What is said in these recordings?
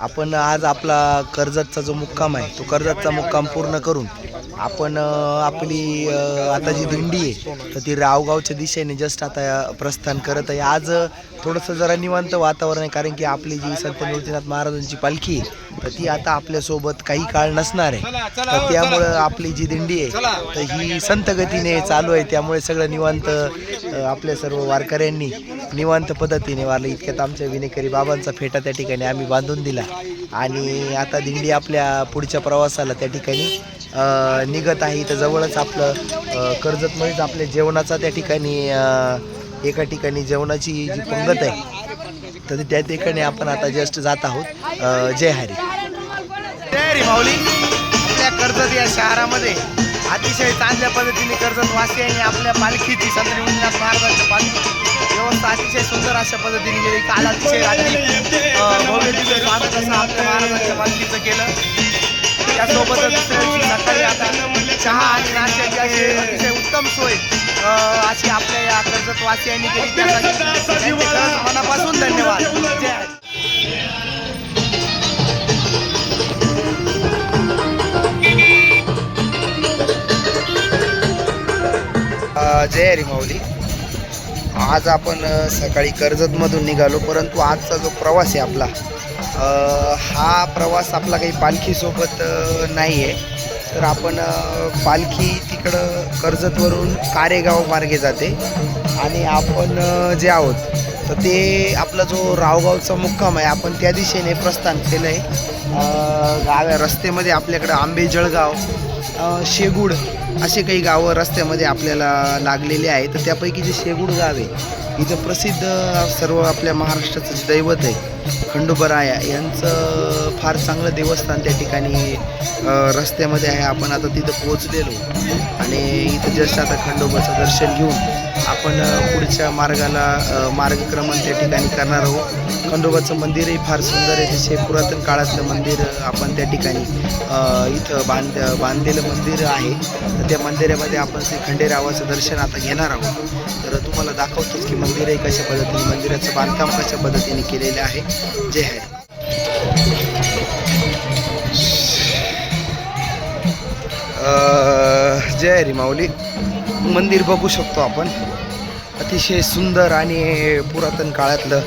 आपण आज आपला कर्जतचा जो मुक्काम आहे तो कर्जतचा मुक्काम पूर्ण करून आपण आपली आता जी दिंडी आहे तर ती रावगावच्या दिशेने जस्ट आता प्रस्थान करत आहे. आज थोडंसं जरा निवांत वातावरण आहे कारण की आपली जी संत निवृत्तीनाथ महाराजांची पालखी आहे, तर ती आता आपल्यासोबत काही काळ नसणार आहे. तर त्यामुळं आपली जी दिंडी आहे तर ही संत गतीने चालू आहे. त्यामुळे सगळं निवांत आपल्या सर्व वारकऱ्यांनी निवांत पद्धतीने वारलं. इतक्यात आमच्या विनेकरी बाबांचा फेटा त्या ठिकाणी आम्ही बांधून दिला. आणि आता दिंडी आपल्या पुढच्या प्रवासाला त्या ठिकाणी निघत आहे. इथं जवळच आपलं कर्जतमध्येच आपल्या जेवणाचा त्या ठिकाणी एका ठिकाणी जेवणाची जी पंगत आहे तर त्या ठिकाणी आपण आता जस्ट जात आहोत. जय हरी. जय हरी माऊली. आपल्या कर्जत या शहरामध्ये अतिशय चांगल्या पद्धतीने कर्जत वासियांनी आपल्या पालखीची संत निवृत्तीनाथ महाराजांच्या पालखी. व्यवस्था अतिशय सुंदर अशा पद्धतीने गेली काल अतिशय रात्री स्वागत असं आपल्या महाराजांच्या पालखीचं केलं. त्यासोबतच सकाळी आता चहा आणि नाश्त्याची अशी अतिशय उत्तम सोय अशी आपल्या या कर्जत वासियांनी केली. त्यासाठी मनापासून धन्यवाद. जय हरी माऊली. आज आपण सकाळी कर्जतमधून निघालो परंतु आजचा जो प्रवास आहे आपला हा प्रवास आपला काही पालखीसोबत नाही आहे तर आपण पालखी तिकडं कर्जतवरून कारेगाव मार्गे जाते. आणि आपण जे आहोत तर ते आपला जो रावगावचा मुक्काम आहे आपण त्या दिशेने प्रस्थान केलं आहे गाव रस्तेमध्ये आपल्याकडं आंबे जळगाव शेगूड असे काही गावं रस्त्यामध्ये आपल्याला लागलेले आहे तर त्यापैकी जे शेगूड गाव आहे इथं प्रसिद्ध सर्व आपल्या महाराष्ट्राचं दैवत आहे खंडोबराया यांचं फार चांगलं देवस्थान त्या ठिकाणी रस्त्यामध्ये आहे. आपण आता तिथं पोहोचलेलो. आणि इथं जस्ट आता खंडोबाचं दर्शन घेऊन आपण पुढच्या मार्गाला मार्गक्रमण त्या ठिकाणी करणार आहोत. खंडोबाचं मंदिरही फार सुंदर आहे. अतिशय पुरातन काळातलं मंदिर आपण त्या ठिकाणी इथं बांध बांधलेलं मंदिर आहे. तर त्या मंदिरामध्ये आपण श्री खंडेरावाचं दर्शन आता घेणार आहोत. तर तुम्हाला दाखवतोच की मंदिरही कशा पद्धतीने मंदिराचं बांधकाम कशा पद्धतीने केलेलं आहे. जय हरी जय हरी माऊली. मंदिर बघू शकतो आपण. अतिशय सुंदर आणि पुरातन काळातलं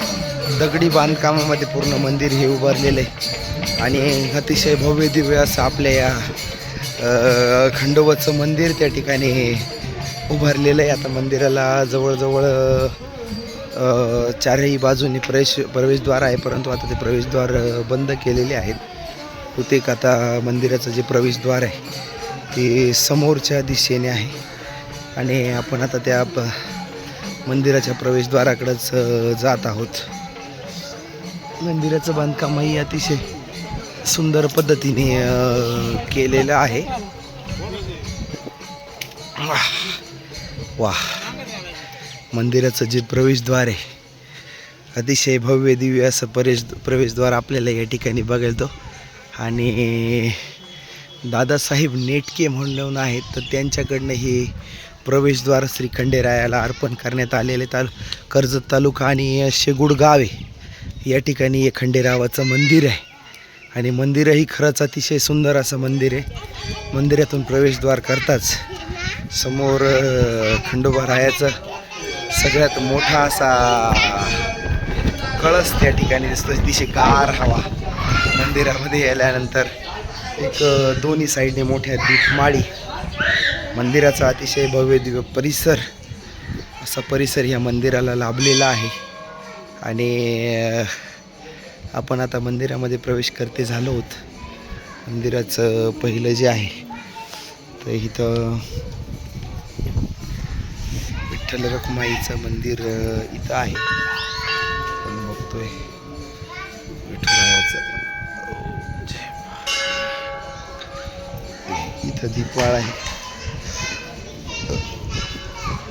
दगडी बांधकामामध्ये पूर्ण मंदिर हे उभारलेलं आहे. आणि अतिशय भव्य दिव्य असं आपल्या या खंडोबाचं मंदिर त्या ठिकाणी उभारलेलं आहे. आता मंदिराला जवळजवळ चारही बाजूनी प्रवेश प्रवेशद्वार आहे. परंतु आता ते प्रवेशद्वार बंद केलेले आहेत. बहुतेक आता मंदिराचं जे प्रवेशद्वार आहे ते समोरच्या दिशेने आहे. आणि आपण आता त्या प- मंदिराच्या प्रवेशद्वाराकडंच जात आहोत. मंदिराचं बांधकामही अतिशय सुंदर पद्धतीने केलेलं आहे. वा मंदिराचं जे प्रवेशद्वार आहे अतिशय भव्य दिव्य असं परेश प्रवेशद्वार आपल्याला या ठिकाणी बघायला आणि दादासाहेब नेटके म्हणून आहेत तर त्यांच्याकडनं ही प्रवेशद्वार श्री खंडेरायाला अर्पण करण्यात आलेले ताल कर्जत तालुका आणि शेगुड गाव. आहे या ठिकाणी हे खंडेरावाचं मंदिर आहे. आणि मंदिरही खरंच अतिशय सुंदर असं मंदिर आहे. मंदिरातून प्रवेशद्वार करताच समोर खंडोबा रायाचं सगळ्यात मोठा असा कळस त्या ठिकाणी दिसतो अतिशय गार हवा मंदिरामध्ये आल्यानंतर एक दोन्ही साईडने मोठ्या दीपमाळी मंदिराचा अतिशय भव्य दिव्य परिसर असा परिसर ह्या मंदिराला लाभलेला आहे. आणि आपण आता मंदिरामध्ये प्रवेश करते झालो आहोत. मंदिराचं पहिलं जे आहे तर इथं विठ्ठल रखुमाईचं मंदिर इथं आहे. आपण बघतोय विठ्ठलाचं. जय इथं दीपवाळ आहे.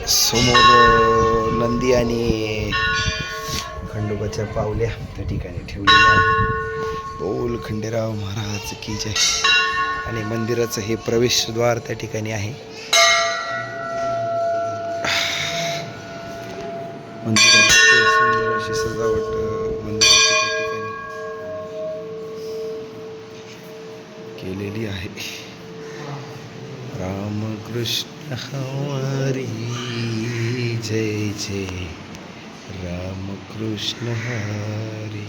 समोर नंदी आणि खंडोबाच्या पावल्या त्या ठिकाणी ठेवलेल्या आहेत. बोल खंडेराव महाराज की जय. आणि मंदिराचं हे प्रवेशद्वार त्या ठिकाणी आहे. मंदिरात सुंदर अशी सजावट मंदिराची त्या ठिकाणी केलेली आहे. रामकृष्ण हरी जय जय। रामकृष्ण हरी।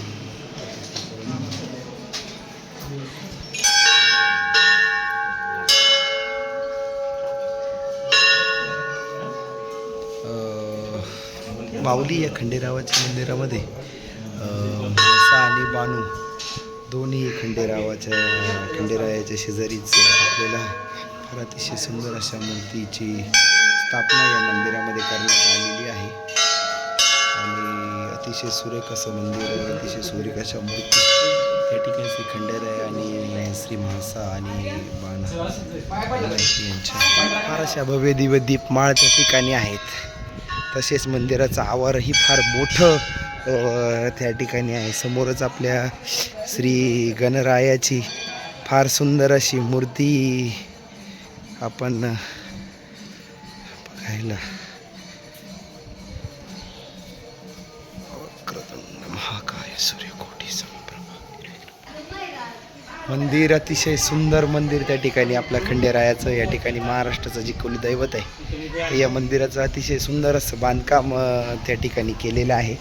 माऊली या खंडेरावाच्या मंदिरामध्ये मोसा आणि बानू दोन्ही खंडेरावाच्या खंडेरायाच्या शेजारीच आपल्याला फार अतिशय सुंदर अशा मूर्तीची स्थापना या मंदिरामध्ये करण्यात आलेली आहे. आणि अतिशय सुरेख असं मंदिर अतिशय सुरेख अशा मूर्ती त्या ठिकाणी श्री खंडेराय आणि श्री म्हासा आणि बाणा यांच्या फार अशा भव्य दिव्य दीपमाळ त्या ठिकाणी आहेत. तसेच मंदिराचं आवारही फार मोठं त्या ठिकाणी आहे. समोरच आपल्या श्री गणरायाची फार सुंदर अशी मूर्ती आपण बघायला महाकाय सूर्यकोटी मंदिर अतिशय सुंदर मंदिर त्या ठिकाणी आपल्या खंडेरायाचं या ठिकाणी महाराष्ट्राचं जे कुलदैवत आहे या मंदिराचं अतिशय सुंदर असं बांधकाम त्या ठिकाणी केलेलं आहे.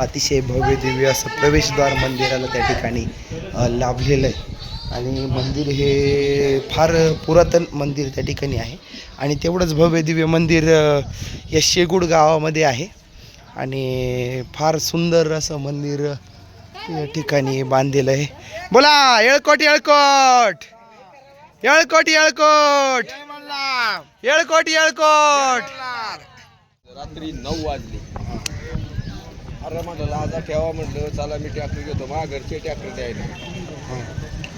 अतिशय भव्य दिव्य असं प्रवेशद्वार मंदिराला त्या ठिकाणी लाभलेलं आहे. आणि मंदिर हे फार पुरातन मंदिर त्या ठिकाणी आहे. आणि तेवढंच भव्य दिव्य मंदिर या शेगूड गावामध्ये आहे. आणि फार सुंदर असं मंदिर या ठिकाणी बांधलेलं आहे. बोला येळकोट येळकोट! येळकोट येळकोट! येळकोट येळकोट! रात्री नऊ वाजले. अरे म्हटलं लाजा ठेवा म्हटलं चला मी टॅक्टर घेतो मा घरचे टॅक्टर द्यायला.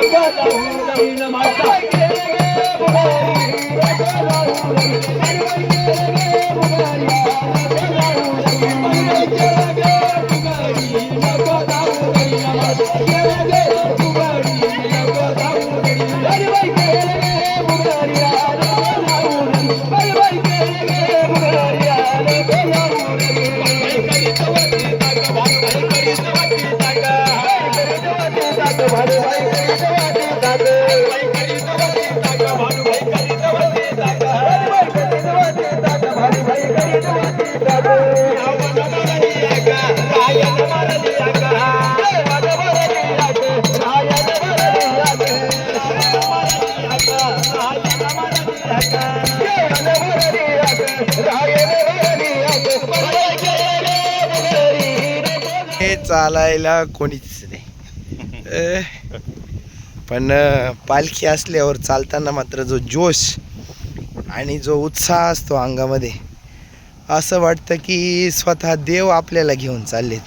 हे चालायला कोणीच नाही. अ, पण पालखी असल्यावर चालताना मात्र जो जोश आणि जो उत्साह असतो अंगामध्ये असं वाटतं की स्वतः देव आपल्याला घेऊन चाललेत.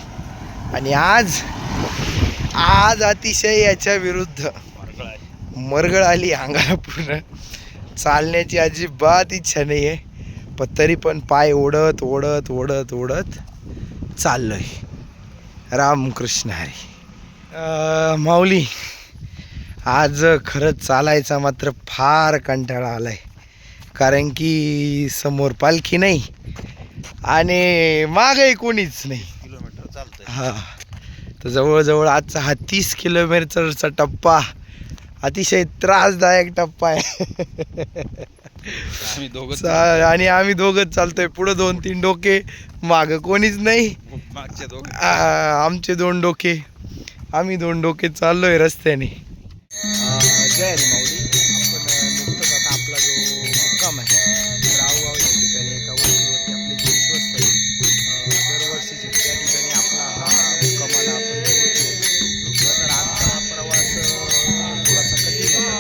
आणि आज आज अतिशय याच्या विरुद्ध मरगळ आली अंगाला पूर्ण. चालण्याची अजिबात इच्छा नाही आहे पण तरी पण पाय ओढत ओढत ओढत ओढत चाललोय. रामकृष्ण हरी. माऊली आज खरंच चालायचा मात्र फार कंटाळा आलाय. कारण की समोर पालखी नाही आणि मागही कोणीच नाही. किलोमीटर चालतंय. हा. तर जवळजवळ आजचा हा तीस किलोमीटरचा टप्पा अतिशय त्रासदायक टप्पा आहे. दोघं आणि आम्ही दोघंच चालतोय. पुढं दोन तीन डोके मागं कोणीच नाही. मागचे दोघं. आ, आमचे दोन डोके. आम्ही दोन डोके चाललोय रस्त्याने. जय हरी माऊली. आपण नुकतंच आता आपला जो मुक्काम आहे रावगाव या ठिकाणी एका वर्षीवरती आपले जे विश्वस्त आहे दरवर्षीचे त्या ठिकाणी आपला हा मुक्कामाला आपण पोहोचलो. तर आता हा प्रवास थोडासा कठीण होता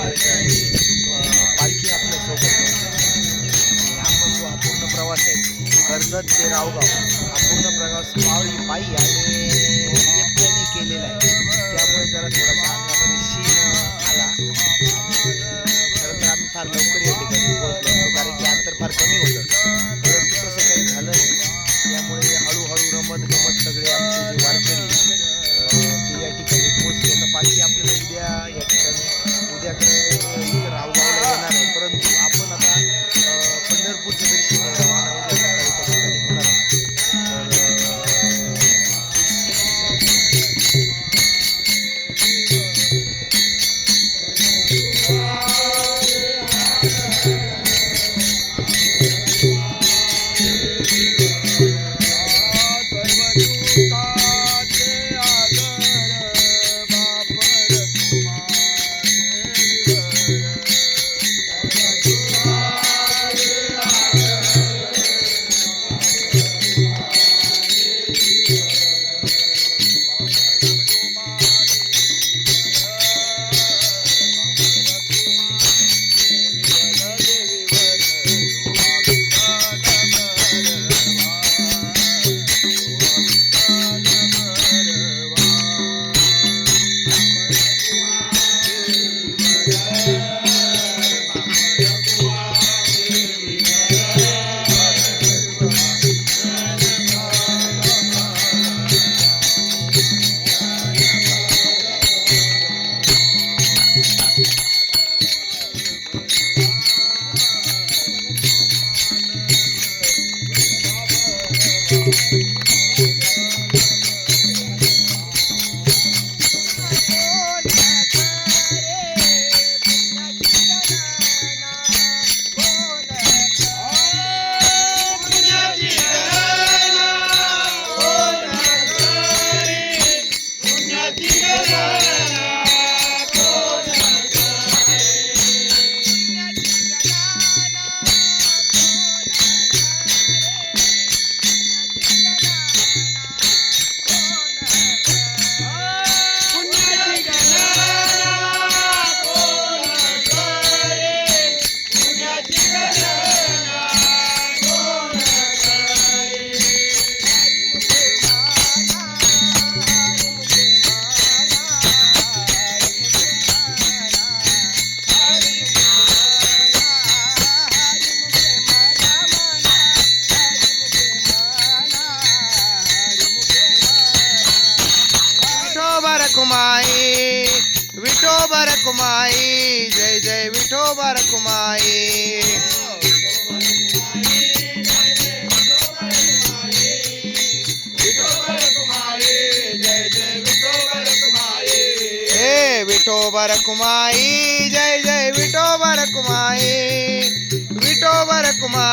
पालखी आपल्यासोबत आणि आपण जो हा पूर्ण प्रवास आहे कर्जत ते रावगाव हा पूर्ण प्रवास पावली पायी आणि एकट्याने केलेला आहे. त्यामुळे जरा थोडासा फार लवकर या ठिकाणी पोहोचलो असतो कारण की अंतर फार कमी होतं. Música కుమాయి జై జై విఠోబర కుమాయి విఠోబర కుమాయి జై జై విఠోబర కుమాయి విఠోబర కుమాయి